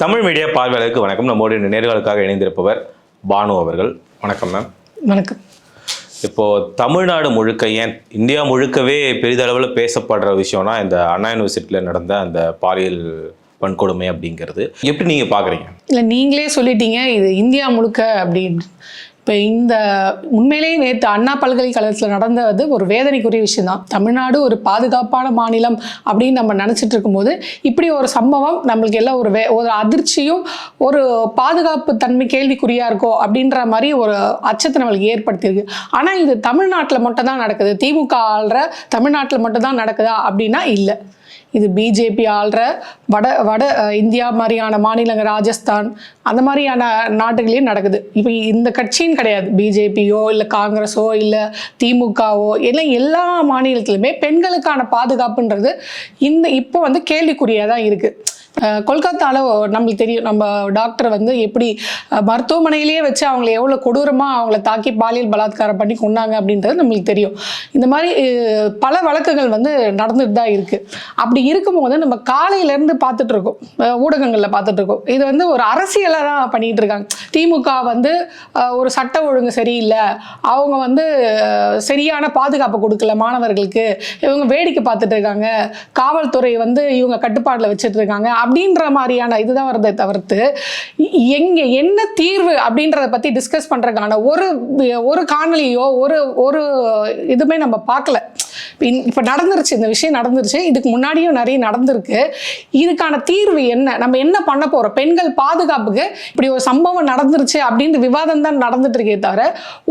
Tamil media பார்வையாளருக்கு வணக்கம். நம்மோடு நேர்களுக்காக இணைந்திருப்பவர் பானு அவர்கள். வணக்கம் மேம் வணக்கம். இப்போ தமிழ்நாடு முழுக்க ஏன் இந்தியா முழுக்கவே பெரிதளவில் பேசப்படுற விஷயம்னா இந்த அண்ணா யூனிவர்சிட்டியில் நடந்த அந்த பாலியல் வன்கொடுமை அப்படிங்கிறது. எப்படி நீங்க பாக்குறீங்க? இல்லை நீங்களே சொல்லிட்டீங்க இது இந்தியா முழுக்க அப்படின்னு. இப்போ இந்த உண்மையிலேயே நேற்று அண்ணா பல்கலைக்கழகத்தில் நடந்தது ஒரு வேதனைக்குரிய விஷயந்தான் தமிழ்நாடு ஒரு பாதுகாப்பான மாநிலம் அப்படின்னு நம்ம நினச்சிட்டு இருக்கும்போது இப்படி ஒரு சம்பவம் நம்மளுக்கு எல்லாம் ஒரு வே ஒரு அதிர்ச்சியும் ஒரு பாதுகாப்பு தன்மை கேள்விக்குறியாக இருக்கோ அப்படின்ற மாதிரி ஒரு அச்சத்தை நம்மளுக்கு ஏற்படுத்தியிருக்கு. ஆனால் இது தமிழ்நாட்டில் மட்டும் தான் நடக்குது. திமுக ஆள்ற தமிழ்நாட்டில் மட்டும் தான் நடக்குதா அப்படின்னா இல்லை. இது பிஜேபி ஆள்ற வட வட இந்தியா மாதிரியான மாநிலங்கள் ராஜஸ்தான் அந்த மாதிரியான நாடுகளையும் நடக்குது. இப்போ இந்த கட்சின்னு கிடையாது. பிஜேபியோ இல்லை காங்கிரஸோ இல்லை திமுகவோ எல்லாம் எல்லா மாநிலத்திலுமே பெண்களுக்கான பாதுகாப்புன்றது இந்த இப்போ வந்து கேள்விக்குறியாக தான் இருக்குது கொல்கத்தாவில் நம்மளுக்கு தெரியும் நம்ம டாக்டர் வந்து எப்படி மருத்துவமனையிலேயே வச்சு அவங்கள எவ்வளோ கொடூரமாக அவங்கள தாக்கி பாலியல் பலாத்காரம் பண்ணி கொண்டாங்க அப்படின்றது நம்மளுக்கு தெரியும். இந்த மாதிரி பல வழக்குகள் வந்து நடந்துட்டு தான் இருக்குது அப்படி இருக்கும்போது நம்ம காலையிலேருந்து பார்த்துட்டு இருக்கோம். ஊடகங்களில் பார்த்துட்டு இருக்கோம். இது வந்து ஒரு அரசியலாக தான் பண்ணிட்டு இருக்காங்க. திமுக வந்து ஒரு சட்ட ஒழுங்கு சரியில்லை. அவங்க வந்து சரியான பாதுகாப்பு கொடுக்கல மாணவர்களுக்கு. இவங்க வேடிக்கை பார்த்துட்டு இருக்காங்க. காவல்துறை வந்து இவங்க கட்டுப்பாட்டில் வச்சுட்டு இருக்காங்க. அப்படின்ற மாதிரியான இதுதான் வருதே தவிர்த்து எங்கே என்ன தீர்வு அப்படின்றத பற்றி டிஸ்கஸ் பண்ணுறதுக்கான ஒரு ஒரு காணொலியோ ஒரு ஒரு இதுவுமே நம்ம பார்க்கல. இப்போ நடந்துருச்சு இந்த விஷயம் நடந்துருச்சு இதுக்கு முன்னாடியும் நிறைய நடந்திருக்கு. இதுக்கான தீர்வு என்ன? நம்ம என்ன பண்ண போகிறோம் பெண்கள் பாதுகாப்புக்கு இப்படி ஒரு சம்பவம் நடந்துருச்சு அப்படின்ற விவாதம் தான் நடந்துட்டு இருக்கே தவிர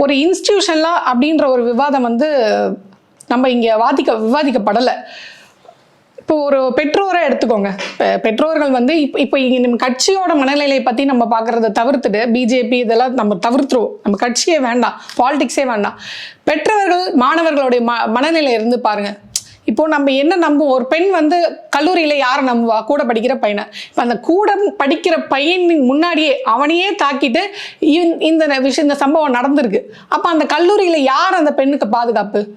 ஒரு இன்ஸ்டியூஷன்லாம் அப்படின்ற ஒரு விவாதம் வந்து நம்ம இங்கே வாதிக்க விவாதிக்கப்படலை. இப்போ ஒரு பெற்றோரை எடுத்துக்கோங்க. பெற்றோர்கள் வந்து இப்போ இப்போ நம்ம கட்சியோட மனநிலையை பற்றி நம்ம பார்க்குறத தவிர்த்துட்டு பிஜேபி இதெல்லாம் நம்ம தவிர்த்துருவோம். நம்ம கட்சியே வேண்டாம். பாலிடிக்ஸே வேண்டாம். பெற்றவர்கள் மாணவர்களுடைய ம மனநிலை இருந்து பாருங்க. இப்போ நம்ம என்ன நம்புவோம்? ஒரு பெண் வந்து கல்லூரியில் யாரை நம்புவா? கூட படிக்கிற பையனை. இப்போ அந்த கூட படிக்கிற பையனின் முன்னாடியே அவனையே தாக்கிட்டு இந்த- விஷயம் இந்த சம்பவம் நடந்திருக்கு. அப்போ அந்த கல்லூரியில் யார் அந்த பெண்ணுக்கு பாதுகாப்பு?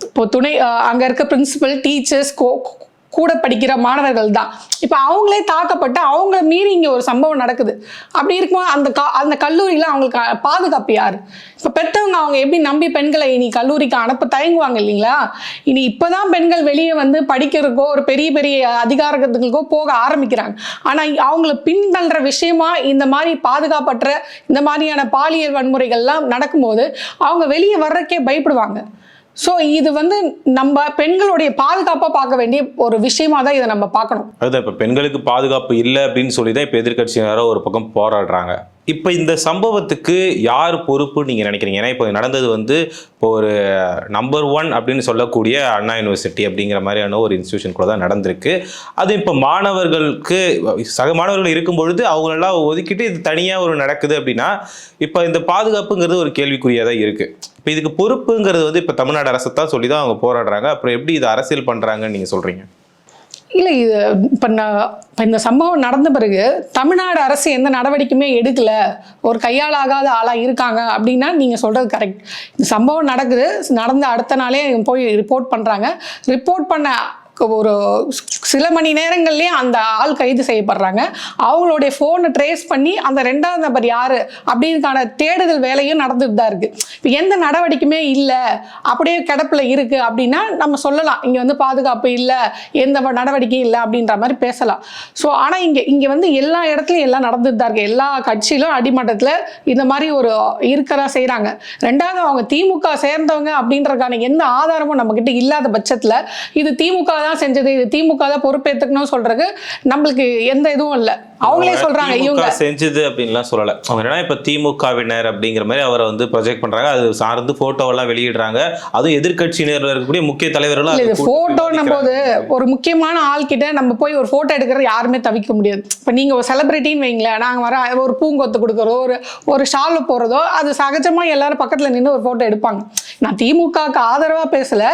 இப்போ துணை அங்கே அங்க இருக்க பிரின்சிபல் டீச்சர்ஸ் கோ கூட படிக்கிற மாணவர்கள் தான் இப்போ அவங்களே தாக்கப்பட்டு அவங்கள மீறி இங்கே ஒரு சம்பவம் நடக்குது. அப்படி இருக்கும்போது அந்த கா அந்த கல்லூரியில் அவங்களுக்கு பாதுகாப்பு யார்? இப்போ பெற்றவங்க அவங்க எப்படி நம்பி பெண்களை இனி கல்லூரிக்கு அனுப்ப தயங்குவாங்க இல்லைங்களா? இனி இப்போ தான் பெண்கள் வெளியே வந்து படிக்கிறதுக்கோ ஒரு பெரிய பெரிய அதிகாரத்துக்கோ போக ஆரம்பிக்கிறாங்க. ஆனால் அவங்கள பின்தள்ளுற விஷயமா இந்த மாதிரி பாதுகாப்பற்ற இந்த மாதிரியான பாலியல் வன்முறைகள்லாம் நடக்கும்போது அவங்க வெளியே வர்றதுக்கே பயப்படுவாங்க. ஸோ இது வந்து நம்ம பெண்களுடைய பாதுகாப்பாக பார்க்க வேண்டிய ஒரு விஷயமா தான் இதை நம்ம பார்க்கணும். அதுதான் இப்போ பெண்களுக்கு பாதுகாப்பு இல்லை அப்படின்னு சொல்லி தான் இப்போ எதிர்கட்சியினராக ஒரு பக்கம் போராடுறாங்க. இப்போ இந்த சம்பவத்துக்கு யார் பொறுப்பு நீங்கள் நினைக்கிறீங்க? ஏன்னா இப்போ நடந்தது வந்து இப்போ ஒரு நம்பர் ஒன் அப்படின்னு சொல்லக்கூடிய அண்ணா யூனிவர்சிட்டி அப்படிங்கிற மாதிரியான ஒரு இன்ஸ்டியூஷன் கூட தான் நடந்திருக்கு. அது இப்போ மாணவர்களுக்கு சக மாணவர்கள் இருக்கும் பொழுது அவங்களெல்லாம் ஒதுக்கிட்டு இது தனியாக ஒரு நடக்குது அப்படின்னா இப்போ இந்த பாதுகாப்புங்கிறது ஒரு கேள்விக்குறியாக தான் இருக்குது இப்போ இதுக்கு பொறுப்புங்கிறது வந்து இப்போ தமிழ்நாடு அரசு தான் சொல்லி தான் அவங்க போராடுறாங்க. அப்புறம் எப்படி இது அரசியல் பண்ணுறாங்கன்னு நீங்கள் சொல்கிறீங்க இல்லை இது இப்போ நான் இப்போ இந்த சம்பவம் நடந்த பிறகு தமிழ்நாடு அரசு எந்த நடவடிக்கையுமே எடுக்கலை. ஒரு கையாளாகாத ஆளாக இருக்காங்க அப்படின்னா நீங்கள் சொல்கிறது கரெக்ட் இந்த சம்பவம் நடக்குது நடந்த அடுத்த நாளே போய் ரிப்போர்ட் பண்ணுறாங்க ரிப்போர்ட் பண்ண ஒரு சில மணி நேரங்கள்லேயே அந்த ஆள் கைது செய்யப்படுறாங்க. அவங்களுடைய ஃபோனை ட்ரேஸ் பண்ணி அந்த ரெண்டாவது நபர் யார் அப்படின்னுக்கான தேடுதல் வேலையும் நடந்துட்டு தான் இருக்குது இப்போ எந்த நடவடிக்கையுமே இல்லை. அப்படியே கிடப்பில் இருக்குது அப்படின்னா நம்ம சொல்லலாம். இங்கே வந்து பாதுகாப்பு இல்லை. எந்த நடவடிக்கையும் இல்லை அப்படின்ற மாதிரி பேசலாம். ஸோ ஆனால் இங்கே இங்கே வந்து எல்லா இடத்துலையும் எல்லாம் நடந்துட்டு தான் இருக்குது எல்லா கட்சியிலும் அடிமட்டத்தில் இந்த மாதிரி ஒரு இருக்கதா செய்கிறாங்க ரெண்டாவது அவங்க திமுக சேர்ந்தவங்க அப்படின்றதுக்கான எந்த ஆதாரமும் நம்மக்கிட்ட இல்லாத பட்சத்தில் இது திமுக தான் செஞ்சது. இது திமுக தான் பொறுப்பேற்றுக்கணும் சொல்றதுக்கு நம்மளுக்கு எந்த இதுவும் இல்லை. அவங்களே சொல்றாங்க இவங்க. செஞ்சது அப்படின்லாம் சொல்லல. அவங்க என்னன்னா இப்ப திமுகவினர் அப்படிங்கிற மாதிரி அவரை வந்து ப்ரொஜெக்ட் பண்றாங்க. அது சார்ந்து போட்டோ எல்லாம் வெளியிடுறாங்க. அதுவும் எதிர்க்கட்சியினர் இருக்கக்கூடிய முக்கிய தலைவர்களும் இது போட்டோன்னும் போது. ஒரு முக்கியமான ஆள் கிட்ட நம்ம போய் ஒரு போட்டோ எடுக்கிறது யாருமே தவிக்க முடியாது. இப்போ நீங்க ஒரு செலிபிரிட்டின்னு வைங்களேன் நாங்க வர ஒரு பூங்கொத்து கொடுக்குறதோ ஒரு ஒரு ஷால் போறதோ அது சகஜமா எல்லாரும் பக்கத்துல நின்று ஒரு போட்டோ எடுப்பாங்க. நான் திமுகவுக்கு ஆதரவா பேசல.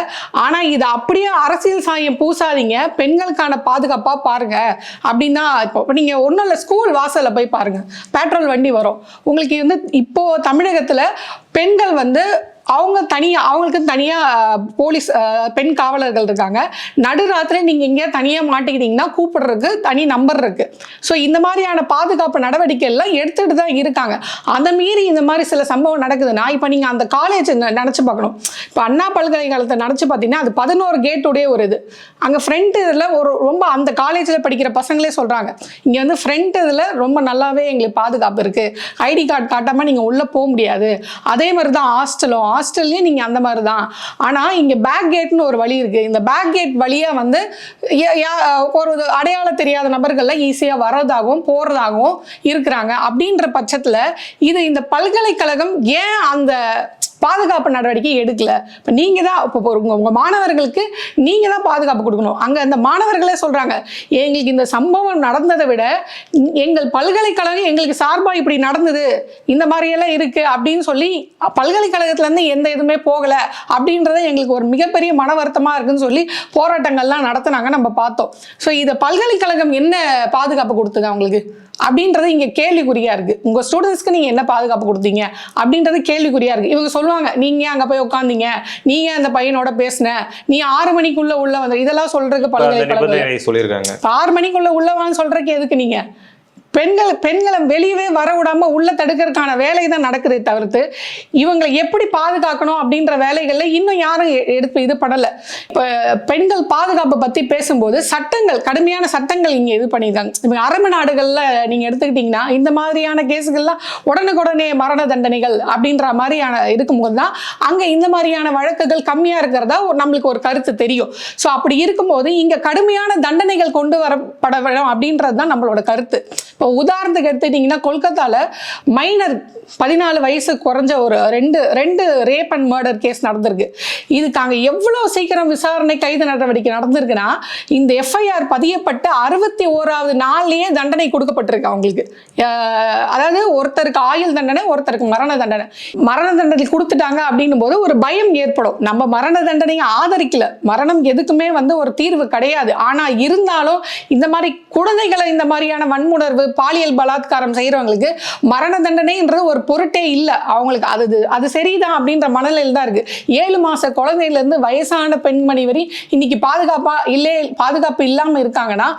ஆனா இது அப்படியே அரசியல் சாயம் பூசாதீங்க. பெண்களுக்கான பாதுகாப்பா பாருங்க. அப்படின்னா இப்போ நீங்கள் நீங்க ஒன்றும் இல்லை ஸ்கூல் வாசல்ல போய் பாருங்க. பெட்ரோல் வண்டி வரும். உங்களுக்கு வந்து இப்போ தமிழகத்துல பெண்கள் வந்து அவங்க தனியாக அவங்களுக்கு தனியாக போலீஸ் பெண் காவலர்கள் இருக்காங்க. நடுராத்திரி நீங்கள் எங்கேயா தனியாக மாட்டிக்கிட்டீங்கன்னா கூப்பிடுறதுக்கு தனி நம்பர் இருக்குது ஸோ இந்த மாதிரியான பாதுகாப்பு நடவடிக்கை எல்லாம் எடுத்துகிட்டு தான் இருக்காங்க. அதை மீறி இந்த மாதிரி சில சம்பவம் நடக்குதுன்னா இப்போ நீங்கள் அந்த காலேஜ் நினச்சி பார்க்கணும். இப்போ அண்ணா பல்கலைக்கழகத்தை நினச்சி பார்த்தீங்கன்னா அது பதினோரு கேட்டுடைய ஒரு இது. அங்கே ஃப்ரண்ட் இதில் ஒரு ரொம்ப அந்த காலேஜில் படிக்கிற பசங்களே சொல்கிறாங்க இங்கே வந்து ஃப்ரண்ட் இதில் ரொம்ப நல்லாவே எங்களுக்கு பாதுகாப்பு இருக்குது ஐடி கார்டு காட்டாமல் நீங்கள் உள்ளே போக முடியாது. அதே மாதிரி தான் ஹாஸ்டலும் ஹாஸ்டல்லையும் நீங்கள் அந்த மாதிரி தான் ஆனால் இங்கே பேக் கேட்னு ஒரு வழி இருக்குது இந்த பேக் கேட் வழியாக வந்து ஒரு அடையாளம் தெரியாத நபர்கள்லாம் ஈஸியாக வர்றதாகவும் போகிறதாகவும் இருக்கிறாங்க. அப்படின்ற பட்சத்தில் இது இந்த பல்கலைக்கழகம் ஏன் அந்த பாதுகாப்பு நடவடிக்கை எடுக்கல. இப்போ நீங்கள் தான் இப்போ உங்கள் உங்கள் மாணவர்களுக்கு நீங்கள் தான் பாதுகாப்பு கொடுக்கணும். அங்கே அந்த மாணவர்களே சொல்கிறாங்க எங்களுக்கு இந்த சம்பவம் நடந்ததை விட எங்கள் பல்கலைக்கழகம் எங்களுக்கு சார்பாக இப்படி நடந்தது. இந்த மாதிரியெல்லாம் இருக்குது அப்படின்னு சொல்லி பல்கலைக்கழகத்துலேருந்து எந்த இதுவுமே போகலை அப்படின்றத எங்களுக்கு ஒரு மிகப்பெரிய மன வருத்தமாக இருக்குன்னு சொல்லி போராட்டங்கள்லாம் நடத்துனாங்க நம்ம பார்த்தோம். ஸோ இதை பல்கலைக்கழகம் என்ன பாதுகாப்பு கொடுத்துங்க அவங்களுக்கு? அப்படின்றது இங்கே கேள்விக்குறியா இருக்கு. உங்க ஸ்டூடெண்ட்ஸ்க்கு நீங்க என்ன பாதுகாப்பு கொடுத்தீங்க? அப்படின்றது கேள்விக்குறியா இருக்கு. இவங்க சொல்லுவாங்க நீங்க ஏன் அங்க போய் உட்காந்தீங்க நீங்க அந்த பையனோட பேசுன? நீ ஆறு மணிக்குள்ள உள்ள வந்து இதெல்லாம் சொல்றதுக்கு பல்கலைக்கழகம் சொல்லியிருக்காங்க. ஆறு மணிக்குள்ள உள்ளவான்னு சொல்றதுக்கு எதுக்கு நீங்க? பெண்கள் பெண்களை வெளியவே வர விடாம உள்ள தடுக்கிறதுக்கான வேலை தான் நடக்குதே தவிர்த்து இவங்களை எப்படி பாதுகாக்கணும் அப்படின்ற வேலைகள்ல இன்னும் யாரும் எ- எடுத்து இது பண்ணல. இப்போ பெண்கள் பாதுகாப்பு பத்தி பேசும்போது சட்டங்கள் கடுமையான சட்டங்கள் இங்க இது பண்ணியிருக்காங்க. இப்போ அரபு நாடுகள்ல நீங்க எடுத்துக்கிட்டீங்கன்னா இந்த மாதிரியான கேஸுகள்லாம் உடனுக்குடனே மரண தண்டனைகள் அப்படின்ற மாதிரியான இருக்கும்போது தான் அங்க இந்த மாதிரியான வழக்குகள் கம்மியா இருக்கிறதா ஒரு- நம்மளுக்கு ஒரு கருத்து தெரியும். ஸோ அப்படி இருக்கும்போது இங்க கடுமையான தண்டனைகள் கொண்டு வரப்பட வேணும் அப்படின்றது தான் நம்மளோட கருத்து. இப்போ உதாரணத்துக்கு எடுத்துக்கிட்டிங்கன்னா கொல்கத்தாவில் மைனர் பதினாலு வயசு குறைஞ்ச ஒரு ரெண்டு ரெண்டு ரேப் அண்ட் மர்டர் கேஸ் நடந்திருக்கு. இதுக்கு அங்கே எவ்வளோ சீக்கிரம் விசாரணை கைது நடவடிக்கை நடந்திருக்குன்னா இந்த எஃப்ஐஆர் பதியப்பட்டு அறுபத்தி ஓராவது நாள்லேயே தண்டனை கொடுக்கப்பட்டிருக்கு அவங்களுக்கு. அதாவது ஒருத்தருக்கு ஆயுள் தண்டனை ஒருத்தருக்கு மரண தண்டனை. மரண தண்டனை கொடுத்துட்டாங்க அப்படின்னும் போது ஒரு பயம் ஏற்படும். நம்ம மரண தண்டனையை ஆதரிக்கல. மரணம் எதுக்குமே வந்து ஒரு தீர்வு கிடையாது. ஆனால் இருந்தாலும் இந்த மாதிரி குழந்தைகளை இந்த மாதிரியான வன்முணர்வு பாலியல் பலாத்காரம் செய்யறவங்களுக்கு மரண தண்டனைன்றது ஒரு பொருட்டே இல்லை. அவங்களுக்கு அது அது சரிதான் அப்படின்ற மனநிலையில் தான் இருக்கு. ஏழு மாச குழந்தையிலேருந்து வயசான பெண்மணி வரை இன்னைக்கு பாதுகாப்பா இல்லை பாதுகாப்பு இல்லாம இருக்காங்கன்னா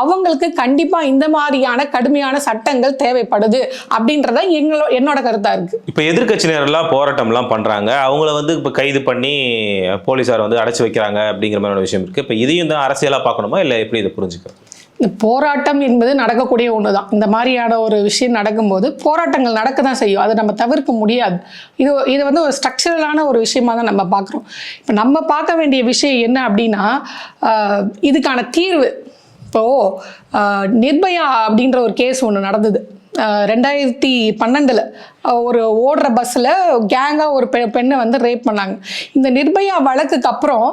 அவங்களுக்கு கண்டிப்பா இந்த மாதிரியான கடுமையான சட்டங்கள் தேவைப்படுது அப்படின்றத எங்களோ என்னோட கருத்தா இருக்கு. இப்போ எதிர்க்கட்சியினர்லாம் போராட்டம்லாம் பண்ணுறாங்க அவங்கள வந்து இப்போ கைது பண்ணி போலீஸார் வந்து அடைச்சி வைக்கிறாங்க அப்படிங்கிற மாதிரியான விஷயம் இருக்குது இப்போ இதையும் தான் அரசியலாக பார்க்கணுமா? இல்லை எப்படி இதை புரிஞ்சுக்கிறது போராட்டம் என்பது நடக்கக்கூடிய ஒன்று தான் இந்த மாதிரியான ஒரு விஷயம் நடக்கும்போது போராட்டங்கள் நடக்க தான் செய்யும். அதை நம்ம தவிர்க்க முடியாது. இது இது வந்து ஒரு ஸ்ட்ரக்சரலான ஒரு விஷயமா தான் நம்ம பார்க்குறோம். இப்போ நம்ம பார்க்க வேண்டிய விஷயம் என்ன அப்படின்னா இதுக்கான தீர்வு. இப்போது நிர்பயா அப்படின்ற ஒரு கேஸ் ஒன்று நடந்தது. ரெண்டாயிரத்தி பன்னெண்டில். ஒரு ஓடுற பஸ்ஸில் கேங்காக ஒரு பெ பெண்ணை வந்து ரேப் பண்ணாங்க. இந்த நிர்பயா வழக்குக்கு அப்புறம்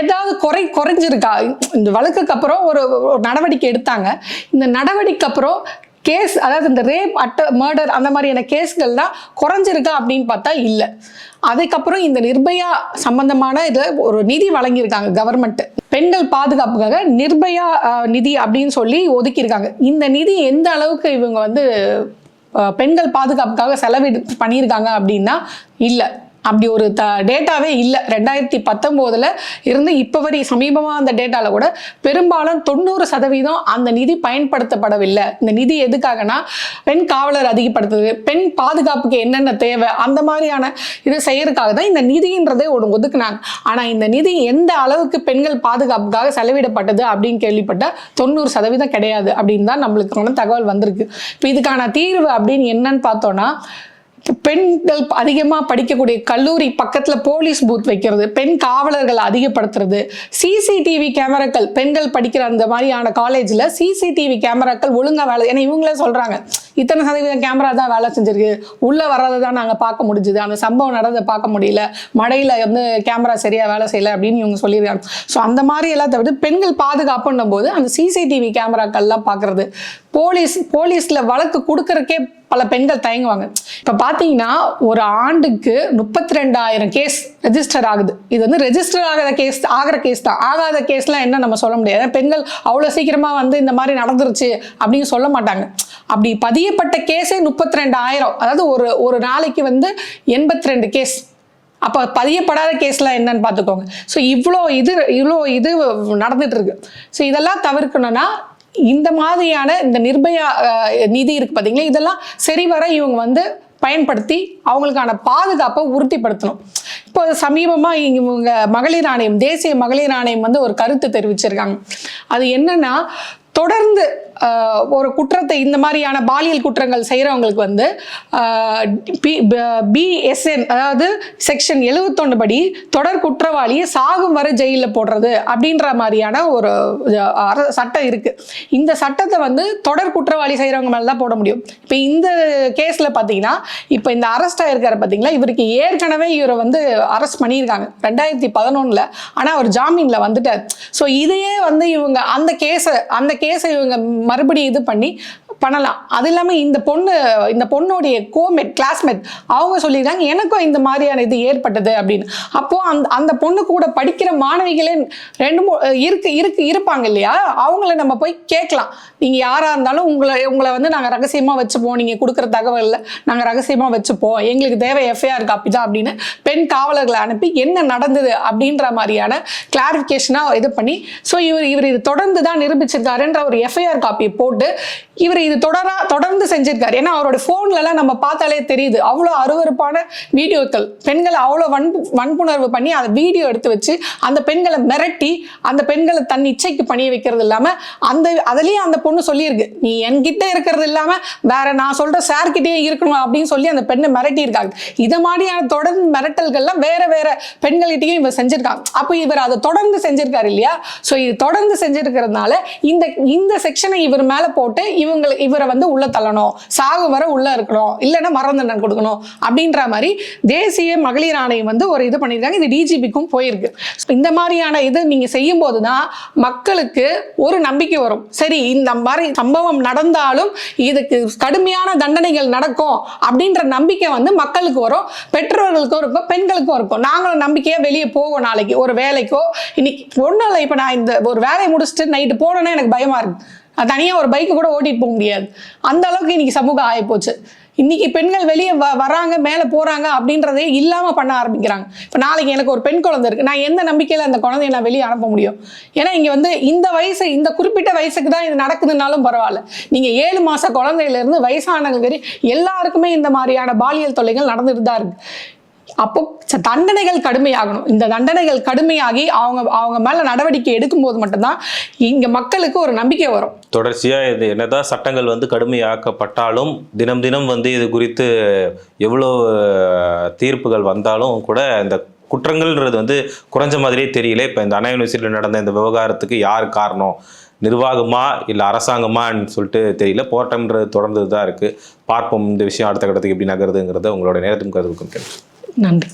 ஏதாவது குறை குறைஞ்சிருக்கா? இந்த வழக்குக்கு அப்புறம் ஒரு நடவடிக்கை எடுத்தாங்க. இந்த நடவடிக்கை அப்புறம் கேஸ் அதாவது இந்த ரேப் அட்ட மர்டர் அந்த மாதிரியான கேஸ்கள்லாம் குறைஞ்சிருக்கா அப்படின்னு பார்த்தா இல்லை. அதுக்கப்புறம் இந்த நிர்பயா சம்பந்தமான இதில் ஒரு நிதி வழங்கியிருக்காங்க கவர்மெண்ட்டு பெண்கள் பாதுகாப்புக்காக நிர்பயா நிதி அப்படின்னு சொல்லி ஒதுக்கியிருக்காங்க. இந்த நிதி எந்த அளவுக்கு இவங்க வந்து பெண்கள் பாதுகாப்புக்காக செலவிடு பண்ணியிருக்காங்க அப்படின்னா இல்லை. அப்படி ஒரு த டேட்டாவே இல்லை. ரெண்டாயிரத்தி பத்தொம்போதில் இருந்து இப்போ வரை சமீபமாக அந்த டேட்டாவில் கூட பெரும்பாலும் தொண்ணூறு சதவீதம் அந்த நிதி பயன்படுத்தப்படவில்லை. இந்த நிதி எதுக்காகனா பெண் காவலர் அதிகப்படுத்துது பெண் பாதுகாப்புக்கு என்னென்ன தேவை அந்த மாதிரியான இது செய்யறதுக்காக தான் இந்த நிதின்றதே ஒன்று ஒதுக்குனாங்க ஆனால் இந்த நிதி எந்த அளவுக்கு பெண்கள் பாதுகாப்புக்காக செலவிடப்பட்டது அப்படின்னு கேள்விப்பட்ட தொண்ணூறு சதவீதம் கிடையாது அப்படின்னு தான் நம்மளுக்கான தகவல் வந்திருக்கு. இப்போ இதுக்கான தீர்வு அப்படின்னு என்னன்னு பார்த்தோன்னா பெண்கள் அதிகமாக படிக்கக்கூடிய கல்லூரி பக்கத்தில் போலீஸ் பூத் வைக்கிறது பெண் காவலர்கள் அதிகப்படுத்துறது சிசிடிவி கேமராக்கள் பெண்கள் படிக்கிற அந்த மாதிரியான காலேஜில் சிசிடிவி கேமராக்கள் ஒழுங்காக வேலை ஏன்னா இவங்களே சொல்கிறாங்க இத்தனை சதவீதம் கேமரா தான் வேலை செஞ்சிருக்கு. உள்ளே வர்றதை தான் நாங்கள் பார்க்க முடிஞ்சுது. அந்த சம்பவம் நடந்ததை பார்க்க முடியல. மழையில் வந்து கேமரா சரியாக வேலை செய்யலை அப்படின்னு இவங்க சொல்லியிருக்காங்க. ஸோ அந்த மாதிரி எல்லாம் தவிர்த்து பெண்கள் பாதுகாப்புன்னும் போது அந்த சிசிடிவி கேமராக்கள்லாம் பார்க்குறது போலீஸ் போலீஸில் வழக்கு கொடுக்கறக்கே பல பெண்கள் தயங்குவாங்க. இப்போ பார்த்தீங்கன்னா ஒரு ஆண்டுக்கு முப்பத்தி ரெண்டாயிரம் கேஸ் ரெஜிஸ்டர் ஆகுது. இது வந்து ரெஜிஸ்டர் ஆகாத கேஸ் ஆகிற கேஸ் தான். ஆகாத கேஸ்லாம் என்ன நம்ம சொல்ல முடியாது. ஏன்னா பெண்கள் அவ்வளோ சீக்கிரமாக வந்து இந்த மாதிரி நடந்துருச்சு அப்படின்னு சொல்ல மாட்டாங்க. அப்படி பதியப்பட்ட கேஸே முப்பத்தி ரெண்டாயிரம் அதாவது ஒரு ஒரு நாளைக்கு வந்து எண்பத்தி ரெண்டு கேஸ். அப்போ பதியப்படாத கேஸ்லாம் என்னன்னு பார்த்துக்கோங்க. ஸோ இவ்வளோ இது இவ்வளோ இது நடந்துட்டு இருக்கு ஸோ இதெல்லாம் தவிர்க்கணும்னா இந்த மாதிரியான இந்த நிர்பயா நிதி இருக்கு பார்த்தீங்களா இதெல்லாம் சரிவர இவங்க வந்து பயன்படுத்தி அவங்களுக்கான பாதுகாப்பை உறுதிப்படுத்தணும். இப்போ சமீபமாக இவங்க மகளிர் ஆணையம் தேசிய மகளிர் ஆணையம் வந்து ஒரு கருத்து தெரிவிச்சிருக்காங்க. அது என்னன்னா தொடர்ந்து ஒரு குற்றத்தை இந்த மாதிரியான பாலியல் குற்றங்கள் செய்கிறவங்களுக்கு வந்து பிஎஸ்என் அதாவது செக்ஷன் எழுபத்தொன்று படி தொடர் குற்றவாளியை சாகும் வரை ஜெயிலில் போடுறது அப்படின்ற மாதிரியான ஒரு சட்டம் இருக்குது இந்த சட்டத்தை வந்து தொடர் குற்றவாளி செய்கிறவங்க மேலே தான் போட முடியும். இப்போ இந்த கேஸில் பார்த்தீங்கன்னா இப்போ இந்த அரெஸ்ட் இருக்கிற பார்த்தீங்களா இவருக்கு ஏற்கனவே இவரை வந்து அரெஸ்ட் பண்ணியிருக்காங்க. ரெண்டாயிரத்தி பதினொன்றில் ஆனால் அவர் ஜாமீனில் வந்துட்டார். ஸோ இதையே வந்து இவங்க அந்த கேஸை அந்த கேஸை இவங்க மறுபடியும் இது பண்ணி பண்ணலாம். அது இல்லாமல் இந்த பொண்ணு இந்த பொண்ணுடைய கோமெட் கிளாஸ்மேட் அவங்க சொல்லியிருக்காங்க எனக்கும் இந்த மாதிரியான இது ஏற்பட்டது அப்படின்னு. அப்போது அந்த அந்த பொண்ணு கூட படிக்கிற மாணவிகளே ரெண்டு மூ இருக்கு இருக்கு இருப்பாங்க இல்லையா? அவங்கள நம்ம போய் கேட்கலாம். நீங்கள் யாராக இருந்தாலும் உங்களை உங்களை வந்து நாங்கள் ரகசியமாக வச்சுப்போம். நீங்கள் கொடுக்குற தகவலில் நாங்கள் ரகசியமாக வச்சுப்போம். எங்களுக்கு தேவை எஃப்ஐஆர் காப்பி தான் அப்படின்னு பெண் காவலர்களை அனுப்பி என்ன நடந்தது அப்படின்ற மாதிரியான கிளாரிஃபிகேஷனாக இது பண்ணி ஸோ இவர் இவர் இது தொடர்ந்து தான் நிரூபிச்சிருக்காருன்ற ஒரு எஃப்ஐஆர் காப்பியை போட்டு இவர் இது இது தொடரா தொடர்ந்து செஞ்சிருக்காரு. ஏன்னா அவரோட ஃபோன்லலாம் நம்ம பார்த்தாலே தெரியுது. அவ்வளோ அருவருப்பான வீடியோக்கள். பெண்களை அவ்வளோ வன் வன்புணர்வு பண்ணி அதை வீடியோ எடுத்து வச்சு அந்த பெண்களை மிரட்டி அந்த பெண்களை தன் இச்சைக்கு பணிய வைக்கிறது இல்லாமல் அந்த அதுலேயும் அந்த பொண்ணு சொல்லியிருக்கு நீ என்கிட்ட இருக்கிறது இல்லாமல் வேற நான் சொல்கிற சார்கிட்டே இருக்கணும் அப்படின்னு சொல்லி அந்த பெண்ணை மிரட்டியிருக்காங்க. இதை இது மாதிரியான தொடர்ந்து மிரட்டல்கள்லாம் வேற வேற பெண்கள்கிட்டையும் இவர் செஞ்சிருக்காங்க. அப்போ இவர் அதை தொடர்ந்து செஞ்சிருக்காரு இல்லையா? ஸோ இது தொடர்ந்து செஞ்சிருக்கிறதுனால இந்த இந்த செக்ஷனை இவர் மேலே போட்டு இவங்களை இவரை வந்து உள்ள தள்ளணும் சாகு வர உள்ள இருக்கணும் இல்லைன்னா மரண தண்டனை கொடுக்கணும் அப்படின்ற மாதிரி தேசிய மகளிர் ஆணையம் வந்து ஒரு இது பண்ணியிருக்காங்க. இது டிஜிபிக்கும் போயிருக்கு. இந்த மாதிரியான இது நீங்க செய்யும் போது தான் மக்களுக்கு ஒரு நம்பிக்கை வரும். சரி இந்த மாதிரி சம்பவம் நடந்தாலும் இதுக்கு கடுமையான தண்டனைகள் நடக்கும் அப்படின்ற நம்பிக்கை வந்து மக்களுக்கு வரும். பெற்றோர்களுக்கும் இருக்கும் பெண்களுக்கும் இருக்கும். நாங்களும் நம்பிக்கையா வெளியே போவோம் நாளைக்கு. ஒரு வேலைக்கோ இன்னைக்கு ஒன்றும் இல்லை. இப்போ நான் இந்த ஒரு வேலையை முடிச்சுட்டு நைட்டு போனேன்னா எனக்கு பயமா இருக்கு. தனியாக ஒரு பைக்கு கூட ஓட்டிட்டு போக முடியாது. அந்த அளவுக்கு இன்னைக்கு சமூகம் ஆகிப்போச்சு இன்னைக்கு பெண்கள் வெளியே வ வராங்க மேலே போகிறாங்க அப்படின்றதே இல்லாமல் பண்ண ஆரம்பிக்கிறாங்க. இப்போ நாளைக்கு எனக்கு ஒரு பெண் குழந்தை இருக்குது நான் எந்த நம்பிக்கையில் அந்த குழந்தைய நான் வெளியே அனுப்ப முடியும்? ஏன்னா இங்கே வந்து இந்த வயசு இந்த குறிப்பிட்ட வயசுக்கு தான் இது நடக்குதுன்னாலும் பரவாயில்ல. நீங்கள் ஏழு மாத குழந்தையிலேருந்து வயசானவங்க எல்லாருக்குமே இந்த மாதிரியான பாலியல் தொல்லைகள் நடந்துட்டு தான் இருக்குது அப்போ ச- தண்டனைகள் கடுமையாகணும். இந்த தண்டனைகள் கடுமையாகி அவங்க அவங்க மேல நடவடிக்கை எடுக்கும்போது மட்டும்தான் இங்க மக்களுக்கு ஒரு நம்பிக்கை வரும். தொடர்ச்சியாக இது என்னதான் சட்டங்கள் வந்து கடுமையாக்கப்பட்டாலும் தினம் தினம் வந்து இது குறித்து எவ்வளோ தீர்ப்புகள் வந்தாலும் கூட இந்த குற்றங்கள்ன்றது வந்து குறைஞ்ச மாதிரியே தெரியல. இப்போ இந்த அண்ணா யூனிவர்சிட்டியில் நடந்த இந்த விவகாரத்துக்கு யார் காரணம்? நிர்வாகமா இல்லை அரசாங்கமான்னு சொல்லிட்டு தெரியல. போராட்டம்ன்றது தொடர்ந்து தான் இருக்குது பார்ப்போம் இந்த விஷயம் அடுத்த கட்டத்துக்கு எப்படி நகருதுங்கிறத உங்களோட நேரத்துக்கும் கருதுக்கும் கேள்வி நன்றி.